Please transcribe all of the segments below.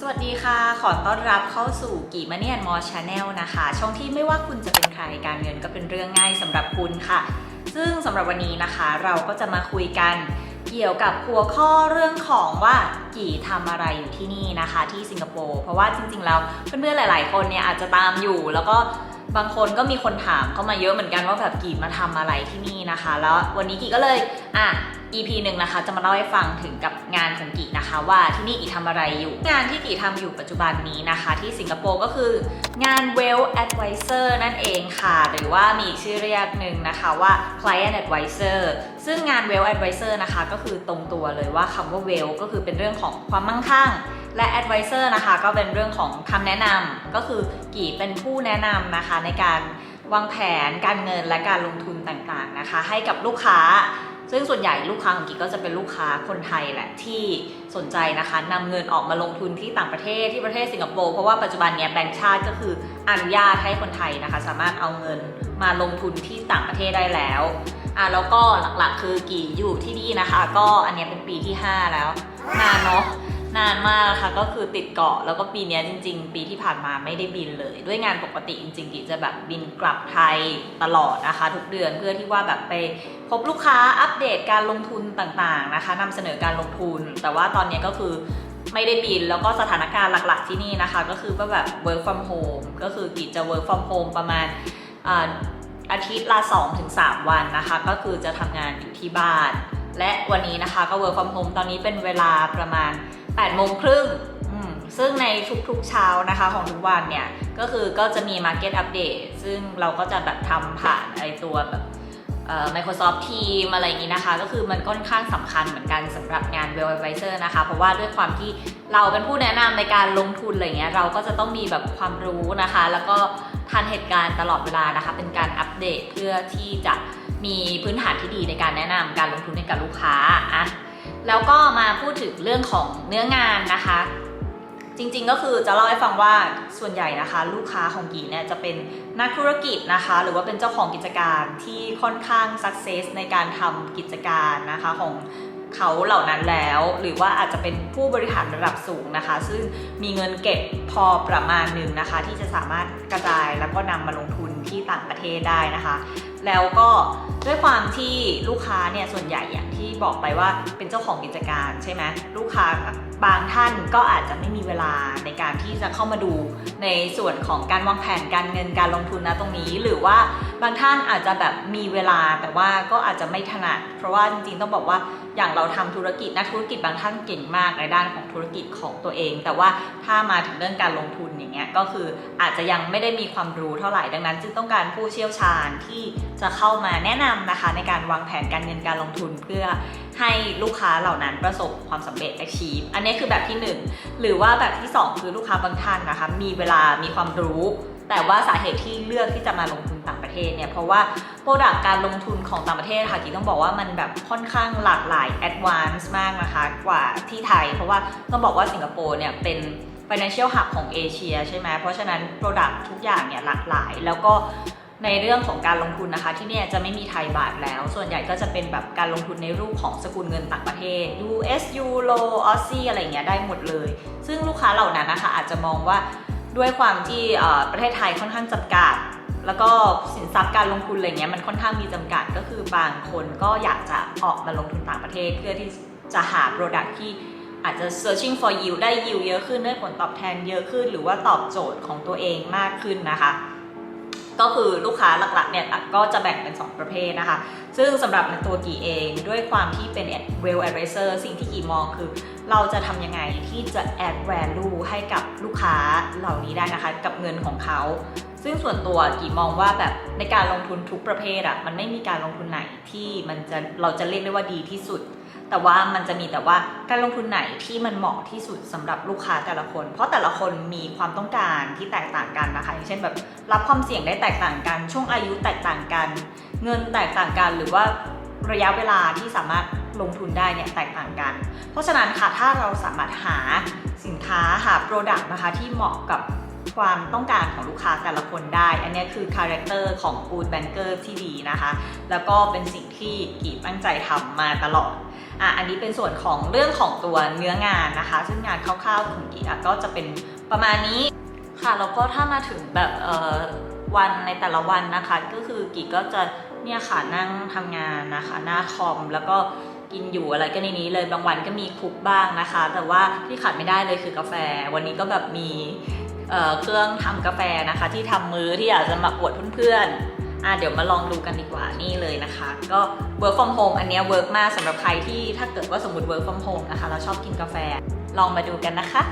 สวัสดีค่ะ ขอต้อนรับเข้าสู่กีมาเนียนมอชาแนลนะคะ ช่องที่ไม่ว่าคุณจะเป็นใครการเงินก็เป็นเรื่องง่ายสำหรับคุณค่ะ ซึ่งสำหรับวันนี้นะคะ เราก็จะมาคุยกันเกี่ยวกับหัวข้อเรื่องของว่ากี่ทำอะไรอยู่ที่นี่นะคะ ที่สิงคโปร์เพราะว่าจริงๆแล้วเพื่อนๆหลาย ๆ คนเนี่ยอาจจะตามอยู่ แล้วก็ บางคนก็มีคนถามเข้ามาเยอะเหมือนกันว่าแบบกีมาทำอะไรที่นี่นะคะ แล้ววันนี้กีก็เลยอะ EP หนึ่งนะคะ จะมาเล่าให้ฟังถึงกับงานของกีนะคะ ว่าที่นี่กีทำอะไรอยู่ งานที่กีทำอยู่ปัจจุบันนี้นะคะ ที่สิงคโปร์ก็คืองาน Well Advisor นั่นเองค่ะ หรือว่ามีชื่อเรียกหนึ่งนะคะว่า Client Advisor ซึ่งงาน Well Advisor นะคะ ก็คือตรงตัวเลยว่าคำว่า Well ก็คือเป็นเรื่องของความมั่งคั่ง และ Advisor นะคะก็เป็นเรื่องของคำแนะนำก็คือกี่เป็นผู้แนะนำนะคะในการวางแผนการเงินและการลงทุนต่างๆนะคะ ให้กับลูกค้า ซึ่งส่วนใหญ่ลูกค้าของกิ๊กก็จะเป็นลูกค้าคนไทยแหละที่สนใจนะคะนำเงินออกมาลงทุนที่ต่างประเทศที่ประเทศสิงคโปร์เพราะว่าปัจจุบันเนี้ยแบงก์ชาติก็คืออนุญาตให้คนไทยนะคะ สามารถเอาเงินมาลงทุนที่ต่างประเทศได้แล้วอะแล้วก็หลักๆ คือกี่อยู่ที่นี่นะคะ ก็อันเนี้ยเป็นปีที่ 5 แล้วนานเนาะ นานมากค่ะก็คือติดเกาะแล้วก็ปีนี้จริง ๆ ปีที่ผ่านมาไม่ได้บินเลย ด้วยงานปกติจริงๆกิจะแบบบินกลับไทยตลอดนะคะ ทุกเดือนเพื่อที่ว่าแบบไปพบลูกค้าอัปเดตการลงทุนต่างๆนะคะนำเสนอการลงทุน แต่ว่าตอนนี้ก็คือไม่ได้บินแล้วก็สถานการณ์หลักๆที่นี่นะคะ ก็คือว่าแบบ work from home ก็คือกิจจะ work from home ประมาณอาอาทิตย์ละ 2-3 วันนะคะ ก็คือจะทำงานอยู่ที่บ้าน และวันนี้นะคะก็ work from home ตอนนี้เป็นเวลาประมาณ 8โมงครึ่งซึ่งในทุกๆเช้านะคะของทุกวันเนี่ย ก็คือก็จะมี Market Update ซึ่งเราก็จะแบบทำผ่านไอตัวแบบ Microsoft Team อะไรอย่างนี้นะคะ ก็คือมันค่อนข้างสำคัญเหมือนกันสำหรับงาน Well Advisor นะคะ เพราะว่าด้วยความที่เราเป็นผู้แนะนำในการลงทุนอะไรเงี้ยเราก็จะต้องมีแบบความรู้นะคะ แล้วก็ทันเหตุการณ์ตลอดเวลานะคะ เป็นการอัปเดตเพื่อที่จะมีพื้นฐานที่ดีในการแนะนำการลงทุนให้กับลูกค้าอะ แล้วก็มาพูดถึงเรื่องของเนื้องานนะคะ จริงๆก็คือจะเล่าให้ฟังว่าส่วนใหญ่นะคะ ลูกค้าของกีเนี่ยจะเป็นนักธุรกิจนะคะ หรือว่าเป็นเจ้าของกิจการที่ค่อนข้างสักเซสในการทำกิจการนะคะของเขาเหล่านั้นแล้ว หรือว่าอาจจะเป็นผู้บริหารระดับสูงนะคะ ซึ่งมีเงินเก็บพอประมาณหนึ่งนะคะ ที่จะสามารถกระจายแล้วก็นำมาลงทุน ที่ต่างประเทศได้นะคะ แล้วก็ด้วยความที่ลูกค้าเนี่ยส่วนใหญ่อย่างที่บอกไปว่าเป็นเจ้าของกิจการใช่ไหมลูกค้า บางท่านก็อาจจะไม่มีเวลาในการที่จะเข้ามาดูในส่วนของการวางแผนการเงินการลงทุนนะตรงนี้ หรือว่าบางท่านอาจจะแบบมีเวลาแต่ว่าก็อาจจะไม่ถนัด เพราะว่าจริงๆต้องบอกว่าอย่างเราทำธุรกิจนักธุรกิจบางท่านเก่งมากในด้านของธุรกิจของตัวเอง แต่ว่าถ้ามาถึงเรื่องการลงทุนอย่างเงี้ยก็คืออาจจะยังไม่ได้มีความรู้เท่าไหร่ดังนั้นจึงต้องการผู้เชี่ยวชาญที่จะเข้ามาแนะนำนะคะในการวางแผนการเงินการลงทุนเพื่อ ให้ลูกค้าเหล่านั้นประสบความสำเร็จ achieve อันนี้คือแบบที่หนึ่งหรือว่าแบบที่สองคือลูกค้าบางท่านนะคะมีเวลามีความรู้ แต่ว่าสาเหตุที่เลือกที่จะมาลงทุนต่างประเทศเนี่ยเพราะว่าโปรดักการลงทุนของต่างประเทศค่ะกีต้องบอกว่ามันแบบค่อนข้างหลากหลาย advance มากนะคะกว่าที่ไทย เพราะว่าต้องบอกว่าสิงคโปร์เนี่ยเป็น financial hub ของเอเชียใช่ไหมเพราะฉะนั้น product ทุกอย่างเนี่ยหลากหลายแล้วก็ ในเรื่องของการลงทุนนะคะ ที่เนี่ยจะไม่มีไทยบาทแล้ว ส่วนใหญ่ก็จะเป็นแบบการลงทุนในรูปของสกุลเงินต่างประเทศ US Euro Aussie อะไรเงี้ยได้หมดเลย ซึ่งลูกค้าเหล่านั้นนะคะอาจจะมองว่าด้วยความที่ประเทศไทยค่อนข้างจำกัด แล้วก็สินทรัพย์การลงทุนอะไรเงี้ยมันค่อนข้างมีจำกัดก็คือบางคนก็อยากจะออกมาลงทุนต่างประเทศ เพื่อที่จะหา Product ที่อาจจะ searching for yield ได้ yield เยอะขึ้นได้ผลตอบแทนเยอะขึ้น หรือว่าตอบโจทย์ของตัวเองมากขึ้นนะคะ ก็คือลูกค้าหลักๆเนี่ยก็จะแบ่งเป็น 2 ประเภทนะคะ ซึ่งสำหรับในตัวกีเองด้วยความที่เป็น well advisor สิ่งที่กีมองคือ เราจะทำยังไงที่จะ add value ให้กับลูกค้าเหล่านี้ได้นะคะ กับเงินของเขา ซึ่งส่วนตัวกี่มองว่าแบบในการลงทุนทุกประเภทอะมันไม่มีการลงทุนไหนที่มันจะเราจะเรียกได้ว่าดีที่สุด แต่ว่ามันจะมีแต่ว่าการลงทุนไหนที่มันเหมาะที่สุดสำหรับลูกค้าแต่ละคน เพราะแต่ละคนมีความต้องการที่แตกต่างกันนะคะ อย่างเช่นแบบรับความเสี่ยงได้แตกต่างกัน ช่วงอายุแตกต่างกัน เงินแตกต่างกัน หรือว่าระยะเวลาที่สามารถลงทุนได้เนี่ยแตกต่างกัน เพราะฉะนั้นค่ะถ้าเราสามารถหาสินค้าหา Product นะคะที่เหมาะกับความต้องการของลูกค้าแต่ละคนได้ อันนี้คือคาแรคเตอร์ของ Good Banker ที่ดีนะคะ แล้วก็เป็นสิ่งที่กีตั้งใจทำมาตลอด อะอันนี้เป็นส่วนของเรื่องของตัวเนื้องานนะคะ ซึ่งงานคร่าวๆของกีอะก็จะเป็นประมาณนี้ค่ะแล้วก็ถ้ามาถึงแบบเอ่อวันในแต่ละวันนะคะ ก็คือกีก็จะเนี่ยค่ะนั่งทำงานนะคะ หน้าคอมแล้วก็กินอยู่อะไรก็ในนี้เลยบางวันก็มีคุกบ้างนะคะ แต่ว่าที่ขาดไม่ได้เลยคือกาแฟ วันนี้ก็แบบมีเอ่อเครื่องทำกาแฟนะคะ ที่ทำมือที่อยากจะมาอวดเพื่อนๆ อะเดี๋ยวมาลองดูกันดีกว่านี่เลยนะคะ ก็ work from home อันเนี้ย work มากสำหรับใครที่ถ้าเกิดว่าสมมติ work from home นะคะเราชอบกินกาแฟลองมาดูกันนะคะ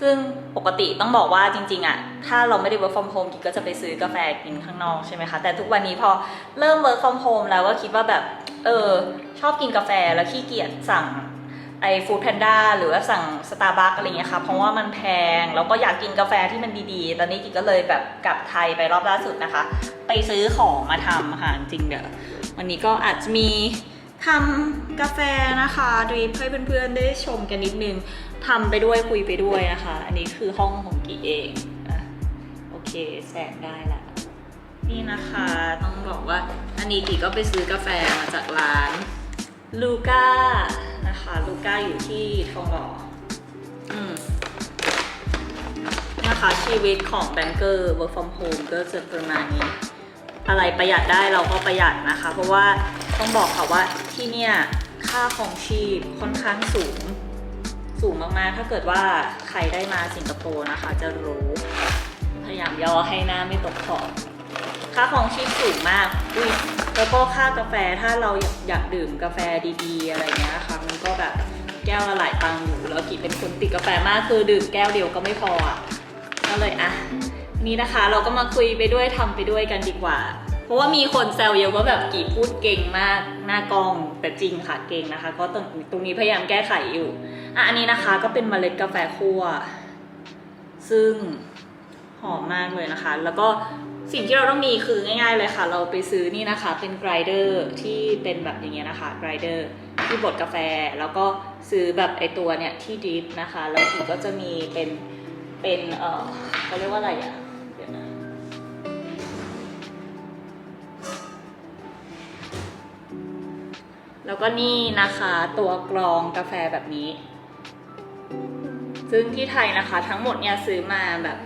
ซึ่งปกติต้องบอกว่าจริงๆอะถ้าเราไม่ได้ work from home กิกก็จะไปซื้อกาแฟกินข้างนอกใช่ไหมคะแต่ทุกวันนี้พอเริ่ม work from home แล้วก็คิดว่าแบบเออชอบกินกาแฟแล้วขี้เกียจสั่ง ไอ้ฟู้ดแพนด้าหรือว่าสั่งสตาร์บัคอะไรเงี้ยค่ะเพราะว่ามันแพง แล้วก็อยากกินกาแฟที่มันดีๆ ตอนนี้กิกก็เลยแบบกลับไทยไปรอบล่าสุดนะคะ ไปซื้อของมาทำค่ะจริงเดี๋ยววันนี้ก็อาจจะมีทำกาแฟนะคะดริปให้เพื่อนๆได้ชมกันนิดนึงทำไปด้วยคุยไปด้วยนะคะ อันนี้คือห้องของกีเองอโอเคแสงได้ละนี่นะคะต้องบอกว่าอันนี้กีก็ไปซื้อกาแฟมาจากร้านลูก้า ลูก้าอยู่ที่ทองหล่อนะคะชีวิตของแบงเกอร์ work from home ก็จะประมาณนี้ อะไรประหยัดได้เราก็ประหยัดนะคะ เพราะว่าต้องบอกค่ะว่าที่เนี่ยค่าของชีพค่อนข้างสูง สูงมากๆ ถ้าเกิดว่าใครได้มาสิงคโปร์นะคะ จะรู้ พยายามย่อให้หน้าไม่ตกขอบค่าของชีพสูงมาก อุ้ยแล้วก็ค่ากาแฟถ้าเราอยากอยากดื่มกาแฟดีๆ อะไรเงี้ยค่ะมันก็ แก้วละหลายตังค์อยู่แล้วกีเป็นคนติดกาแฟมากคือดื่มแก้วเดียวก็ไม่พออะก็เลยอะนี่นะคะเราก็มาคุยไปด้วยทำไปด้วยกันดีกว่า เพราะว่ามีคนแซวเยอะว่าแบบกี่พูดเก่งมากหน้ากองแต่จริงค่ะเก่งนะคะ ก็ตรงตรงนี้พยายามแก้ไขอยู่อะอันนี้นะคะก็เป็นเมล็ดกาแฟคั่วซึ่งหอมมากเลยนะคะ แล้วก็สิ่งที่เราต้องมีคือง่าย ๆ เลยค่ะ เราไปซื้อนี่นะคะ เป็นไกรเดอร์ที่เป็นแบบอย่างเงี้ยนะคะไกรเดอร์ ที่บดกาแฟ แล้วก็ซื้อแบบไอตัวเนี่ยที่ดริฟนะคะ แล้วอีก็จะมีเป็นเป็นเออเขาเรียกว่าอะไรอะเดี๋ยวนะแล้วก็นี่นะคะตัวกรองกาแฟแบบนี้ ซึ่งที่ไทยนะคะ ทั้งหมดเนี่ยซื้อมาแบบ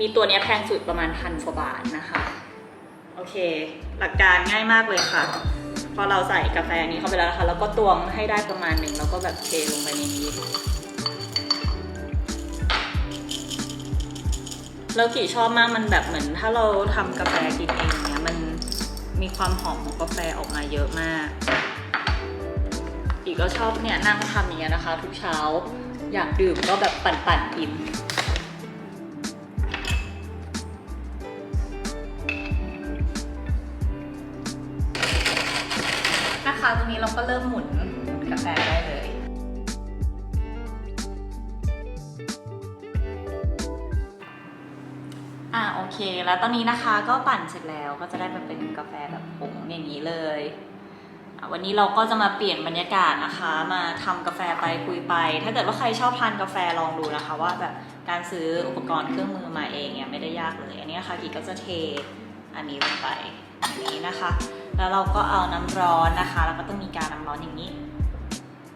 มีตัวเนี้ยแพงสุดประมาณพันกว่าบาทนะคะ โอเค หลักการง่ายมากเลยค่ะ พอเราใส่กาแฟนี้เข้าไปแล้วนะคะแล้วก็ตวงให้ได้ประมาณหนึ่งแล้วก็แบบเทลงไปในนี้แล้วกี่ชอบมากมันแบบเหมือน ถ้าเราทำกาแฟกินเองเนี้ยมันมีความหอมของกาแฟออกมาเยอะมาก อีกก็ชอบเนี่ยนั่งทำอย่างเงี้ยนะคะ ทุกเช้าอยากดื่มก็แบบปั่นๆกิน โอเค แล้วตอนนี้นะคะก็ปั่นเสร็จแล้วก็จะได้มาเป็นกาแฟแบบผงอย่างนี้เลย วันนี้เราก็จะมาเปลี่ยนบรรยากาศนะคะ มาทำกาแฟไปคุยไป ถ้าเกิดว่าใครชอบทานกาแฟลองดูนะคะ ว่าแบบการซื้ออุปกรณ์เครื่องมือมาเองเนี่ยไม่ได้ยากเลย อันนี้ค่ะกีก็จะเทอันนี้ลงไปอย่างนี้นะคะ แล้วเราก็เอาน้ำร้อนนะคะ แล้วก็ต้องมีการน้ำร้อนอย่างนี้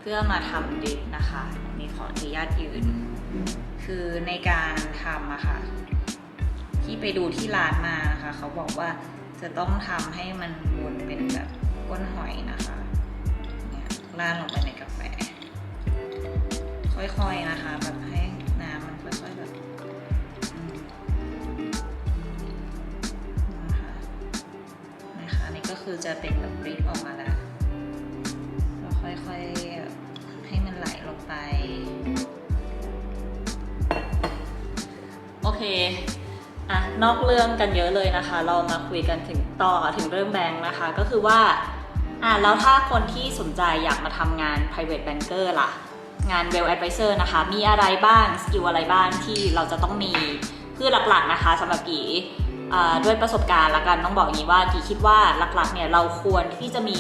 เพื่อมาทำดริปนะคะอันนี้ขออนุญาตยืน คือในการทำอะค่ะ ที่ไปดูที่ร้านมานะคะ เขาบอกว่าจะต้องทำให้มันวนเป็นแบบก้นหอยนะคะเนี่ยราดลงไปในกาแฟ ค่อยๆนะคะ แบบให้น้ำมันค่อยๆแบบนะคะนะคะนี่ก็คือจะเป็นแบบริบออกมาแล้วแล้วค่อยๆให้มันไหลลงไป โอเค อะนอกเรื่องกันเยอะเลยนะคะ เรามาคุยกันถึงต่อถึงเรื่องแบงค์นะคะ ก็คือว่าอะแล้วถ้าคนที่สนใจอยากมาทำงาน private banker ล่ะ งาน well advisor นะคะ มีอะไรบ้าง สกิลอะไรบ้างที่เราจะต้องมีคือหลักๆนะคะสำหรับกีอ่าด้วยประสบการณ์ละกันต้องบอกอย่างนี้ว่ากีคิดว่าหลักๆเนี่ยเราควรที่จะมี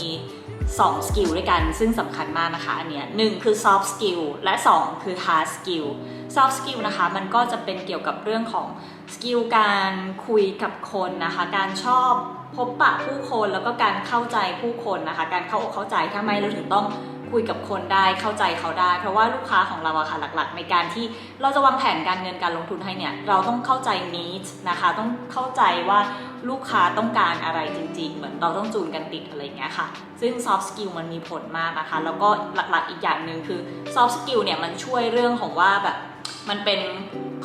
2 สกิลด้วยกันซึ่งสำคัญมากนะคะอันเนี้ยหนึ่งคือ soft skill และ 2 คือ hard skill soft skill นะคะมันก็จะเป็นเกี่ยวกับเรื่องของสกิลการคุยกับคนนะคะการชอบพบปะผู้คนแล้วก็การเข้าใจผู้คนนะคะ การเข้าอกเข้าใจทำไมเราถึงต้อง คุยกับคนได้เข้าใจเขาได้ เพราะว่าลูกค้าของเราอะค่ะหลัก ๆ ในการที่เราจะวางแผนการเงินการลงทุนให้เนี่ยเราต้องเข้าใจ needs นะคะ ต้องเข้าใจว่าลูกค้าต้องการอะไรจริง ๆ เหมือนเราต้องจูนกันติดอะไรเงี้ยค่ะ ซึ่ง soft skill มันมีผลมากนะคะ แล้วก็หลักๆอีกอย่างหนึ่งคือ soft skill เนี่ยมันช่วยเรื่องของว่าแบบมันเป็น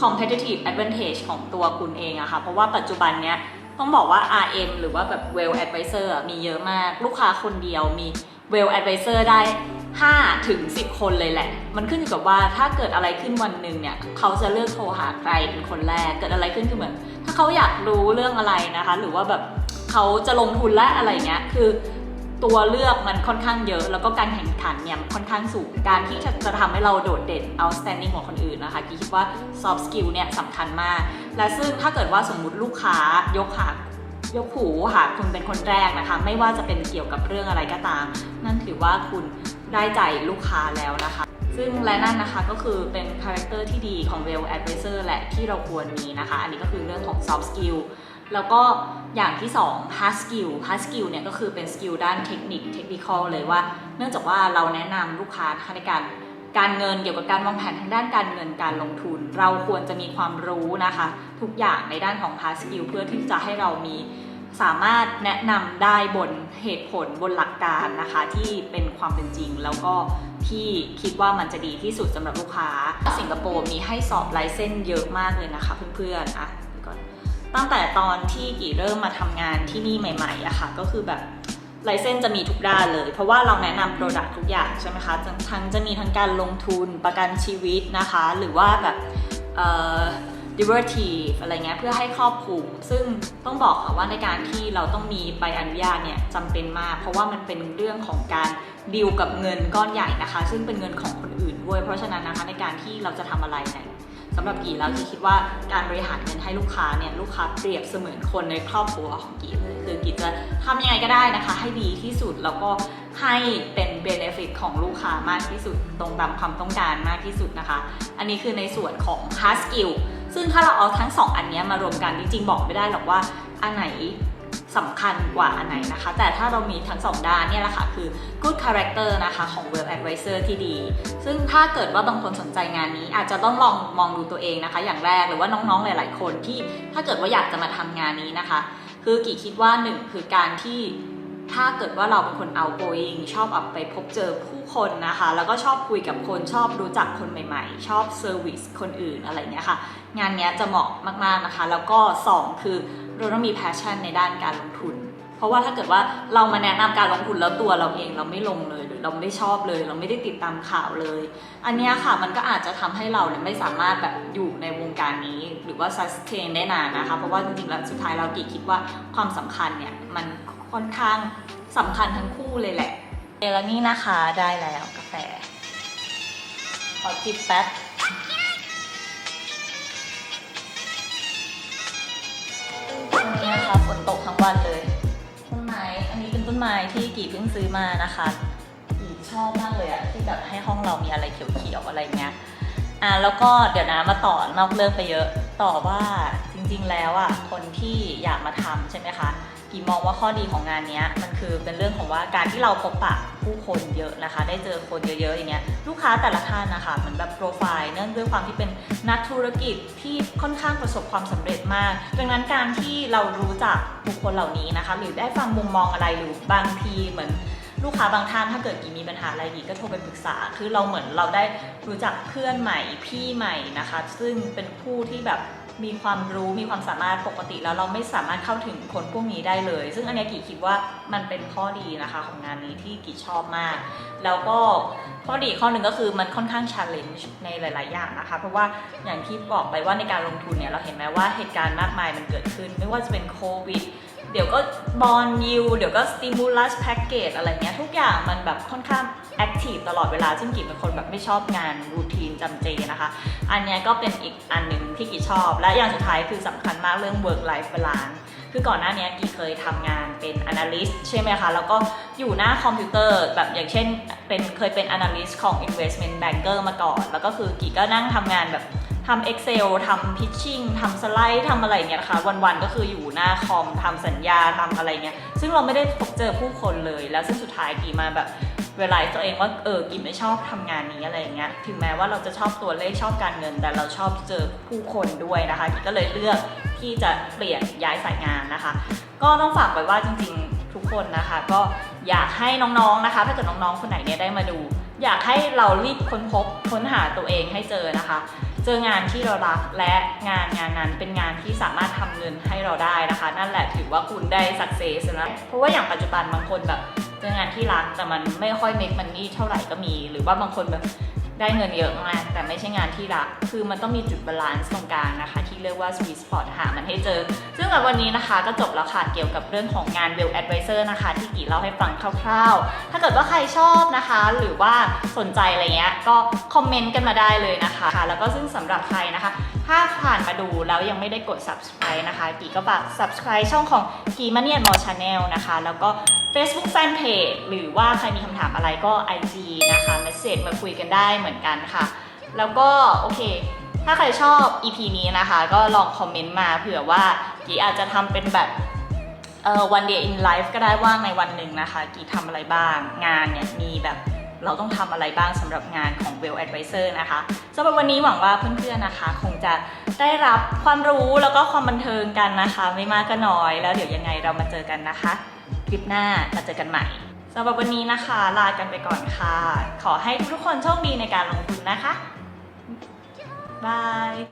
competitive advantage ของตัวคุณเองอะค่ะ เพราะว่าปัจจุบันเนี้ยต้องบอกว่า RM หรือว่าแบบ well advisor มีเยอะมาก ลูกค้าคนเดียวมี well advisor ได้5ถึง10 คนเลยแหละ มันขึ้นอยู่กับว่าถ้าเกิดอะไรขึ้นวันหนึ่งเนี่ยเขาจะเลือกโทรหาใครเป็นคนแรก เกิดอะไรขึ้นคือเหมือน ถ้าเขาอยากรู้เรื่องอะไรนะคะ หรือว่าแบบเขาจะลงทุนและอะไรเงี้ย คือตัวเลือกมันค่อนข้างเยอะ แล้วก็การแข่งขันเนี่ยค่อนข้างสูง การที่จะจะทำให้เราโดดเด่น outstanding กว่าคนอื่นนะคะกิ๊กคิดว่า soft skill เนี่ยสำคัญมาก และซึ่งถ้าเกิดว่าสมมุติลูกค้ายกหา ยกหูหาคุณเป็นคนแรกนะคะ ไม่ว่าจะเป็นเกี่ยวกับเรื่องอะไรก็ตาม นั่นถือว่าคุณได้ใจลูกค้าแล้วนะคะ ซึ่งและนั่นนะคะก็คือเป็นคาแรคเตอร์ที่ดีของ well advisor แหละที่เราควรมีนะคะ อันนี้ก็คือเรื่องของ soft skill แล้วก็อย่างที่2 hard skill hard skill เนี่ยก็คือเป็นสกิลด้านเทคนิคเทคนิคอลเลยว่า เนื่องจากว่าเราแนะนำลูกค้าในการการเงินเกี่ยวกับการวางแผนทางด้านการเงินการลงทุน เราควรจะมีความรู้นะคะ ทุกอย่างในด้านของ hard skill เพื่อที่จะให้เรามี สามารถแนะนำได้บนเหตุผลบนหลักการนะคะที่เป็นความเป็นจริง แล้วก็ที่คิดว่ามันจะดีที่สุดสำหรับลูกค้า สิงคโปร์มีให้สอบไลเซนส์เยอะมากเลยนะคะเพื่อนๆอะเดี๋ยวก่อนตั้งแต่ตอนที่กี่เริ่มมาทำงานที่นี่ใหม่ๆอะค่ะก็คือแบบไลเซนจะมีทุกด้านเลย เพราะว่าเราแนะนำโปรดักต์ทุกอย่างใช่ไหมคะทั้งจะมีทั้งการลงทุนประกันชีวิตนะคะ หรือว่าแบบ derivative อะไรเงี้ยเพื่อให้ครอบคลุม ซึ่งต้องบอกค่ะว่าในการที่เราต้องมีใบอนุญาตเนี่ยจำเป็นมาก เพราะว่ามันเป็นเรื่องของการดีลกับเงินก้อนใหญ่นะคะ ซึ่งเป็นเงินของคนอื่นด้วย เพราะฉะนั้นนะคะในการที่เราจะทำอะไรเนี่ยสำหรับกีแล้วกีคิดว่าการบริหารเงินให้ลูกค้าเนี่ยลูกค้าเปรียบเสมือนคนในครอบครัวของกีเลยคือกีจะทำยังไงก็ได้นะคะ ให้ดีที่สุดแล้วก็ให้เป็นเบนฟิตของลูกค้ามากที่สุดตรงตามความต้องการมากที่สุดนะคะ อันนี้คือในส่วนของ hard skill ซึ่งถ้าเราเอาทั้งสองอันนี้มารวมกันจริงๆบอกไม่ได้หรอกว่าอันไหนสำคัญกว่าอันไหนนะคะ แต่ถ้าเรามีทั้งสองด้านเนี่ยแหละค่ะ คือ good character นะคะของ well advisor ที่ดี ซึ่งถ้าเกิดว่าบางคนสนใจงานนี้ อาจจะต้องลองมองดูตัวเองนะคะ อย่างแรกหรือว่าน้องๆหลาย ๆ คนที่ถ้าเกิดว่าอยากจะมาทำงานนี้นะคะ คือกี่คิดว่าหนึ่งคือการที่ ถ้าเกิดว่าเราเป็นคน outgoing ชอบออกไปพบเจอผู้คนนะคะ แล้วก็ชอบคุยกับคนชอบรู้จักคนใหม่ๆ ชอบเซอร์วิสคนอื่นอะไรเงี้ยค่ะ งานเนี้ยจะเหมาะมากๆนะคะ แล้วก็ 2 คือเราต้องมี passion ในด้านการลงทุน เพราะว่าถ้าเกิดว่าเรามาแนะนำการลงทุนแล้วตัวเราเองเราไม่ลงเลยหรือเราไม่ชอบเลย เราไม่ได้ติดตามข่าวเลย อันเนี้ยค่ะมันก็อาจจะทำให้เราเนี่ยไม่สามารถแบบอยู่ในวงการนี้ หรือว่า sustain ได้นานนะคะ เพราะว่าจริงๆแล้วสุดท้ายเรากี่คิดว่าความสำคัญเนี่ยมันค่อนข้างสำคัญทั้งคู่เลยแหละแล้วนี่นะคะได้แล้วกาแฟ ขอจิบแป๊บวันนี้นะคะฝนตกทั้งวันเลย ต้นไม้ อันนี้เป็นต้นไม้ที่กี่เพิ่งซื้อมานะคะกี่ชอบมากเลยอะที่แบบให้ห้องเรามีอะไรเขียวๆอะไรเงี้ย อะแล้วก็เดี๋ยวนะมาต่อนอกเรื่องไปเยอะ ต่อว่าจริงๆแล้วอะคนที่อยากมาทำใช่ไหมคะ กี่มองว่าข้อดีของงานนี้มันคือเป็นเรื่องของว่าการที่เราพบปะผู้คนเยอะนะคะ ได้เจอคนเยอะๆอย่างเงี้ยลูกค้าแต่ละท่านนะคะเหมือนแบบโปรไฟล์เนื่องด้วยความที่เป็นนักธุรกิจที่ค่อนข้างประสบความสำเร็จมาก ดังนั้นการที่เรารู้จักบุคคลเหล่านี้นะคะ หรือได้ฟังมุมมองอะไรหรือบางทีเหมือนลูกค้าบางท่านถ้าเกิดกี่มีปัญหาอะไรดีก็โทรไปปรึกษา คือเราเหมือนเราได้รู้จักเพื่อนใหม่พี่ใหม่นะคะ ซึ่งเป็นผู้ที่แบบ มีความรู้มีความสามารถปกติแล้วเราไม่สามารถเข้าถึงคนพวกนี้ได้เลย ซึ่งอันนี้กี่คิดว่ามันเป็นข้อดีนะคะของงานนี้ที่กี่ชอบมาก แล้วก็ข้อดีข้อหนึ่งก็คือมันค่อนข้าง challenge ในหลาย ๆ อย่างนะคะ เพราะว่าอย่างที่บอกไปว่าในการลงทุนเนี่ยเราเห็นไหมว่าเหตุการณ์มากมายมันเกิดขึ้น ไม่ว่าจะเป็นโควิดเดี๋ยวก็บอลยิวเดี๋ยวก็สติมูลัสแพ็กเกจอะไรเงี้ยทุกอย่างมันแบบค่อนข้าง แอคทีฟตลอดเวลาซึ่งกิจเป็นคนแบบไม่ชอบงานรูทีนจำเจนะคะ อันนี้ก็เป็นอีกอันหนึ่งที่กิจชอบ และอย่างสุดท้ายคือสำคัญมากเรื่อง work life balance คือก่อนหน้านี้กีเคยทำงานเป็น analyst ใช่ไหมคะ แล้วก็อยู่หน้าคอมพิวเตอร์แบบอย่างเช่นเป็นเคยเป็น analyst ของ investment banker มาก่อน แล้วก็คือกีก็นั่งทำงานแบบทำ Excel ทำ pitching ทำสไลด์ ทำอะไรเงี้ยนะคะ วันๆ ก็คืออยู่หน้าคอม ทำสัญญา ทำอะไรเงี้ยซึ่งเราไม่ได้พบเจอผู้คนเลย แล้วซึ่งสุดท้ายกีมาแบบ เวลาตัวเองว่าเออกีไม่ชอบทำงานนี้อะไรเงี้ยถึงแม้ว่าเราจะชอบตัวเลขชอบการเงิน แต่เราชอบเจอผู้คนด้วยนะคะกีก็เลยเลือกที่จะเปลี่ยนย้ายสายงานนะคะ ก็ต้องฝากไว้ว่าจริงๆทุกคนนะคะ ก็อยากให้น้องๆนะคะ ถ้าเกิดน้องๆคนไหนเนี่ยได้มาดู อยากให้เรารีบค้นพบค้นหาตัวเองให้เจอนะคะเจองานที่เรารักและงานงานนั้นเป็นงานที่สามารถทำเงินให้เราได้นะคะ นั่นแหละถือว่าคุณได้ success นะเพราะว่าอย่างปัจจุบันบางคนแบบ เจองานที่รักแต่มันไม่ค่อย make money เท่าไหร่ก็มี หรือว่าบางคนแบบได้เงินเยอะมากแต่ไม่ใช่งานที่รัก คือมันต้องมีจุดบาลานซ์ตรงกลางนะคะ ที่เรียกว่า sweet spot หามันให้เจอ ซึ่งกับวันนี้นะคะก็จบแล้วค่ะ เกี่ยวกับเรื่องของงาน well advisor นะคะ ที่กี่เล่าให้ฟังคร่าวๆ ถ้าเกิดว่าใครชอบนะคะ หรือว่าสนใจอะไรเงี้ยก็คอมเมนต์กันมาได้เลยนะคะค่ะแล้วก็ซึ่งสำหรับใครนะคะ ถ้าผ่านมาดูแล้วยังไม่ได้กด subscribe นะคะ กีก็ฝาก subscribe ช่องของกีมาเนียนมอชาแนลนะคะ แล้วก็ Facebook Fanpage หรือว่าใครมีคำถามอะไรก็ IG นะคะ message มาคุยกันได้เหมือนกันค่ะ แล้วก็โอเค ถ้าใครชอบ EP นี้นะคะ ก็ลองคอมเมนต์มาเผื่อว่ากีอาจจะทำเป็นแบบเอ่อ one day in life ก็ได้ว่างในวันหนึ่งนะคะกีทำอะไรบ้าง งานเนี่ยมีแบบเราต้องทำอะไรบ้างสำหรับงานของ Well Advisor นะคะสำหรับวันนี้หวังว่าเพื่อนๆนะคะ คงจะได้รับความรู้แล้วก็ความบันเทิงกันนะคะ ไม่มากก็น้อยแล้วเดี๋ยวยังไงเรามาเจอกันนะคะ คลิปหน้ามาเจอกันใหม่สำหรับวันนี้นะคะ ลากันไปก่อนค่ะ ขอให้ทุกคนโชคดีในการลงทุนนะคะบาย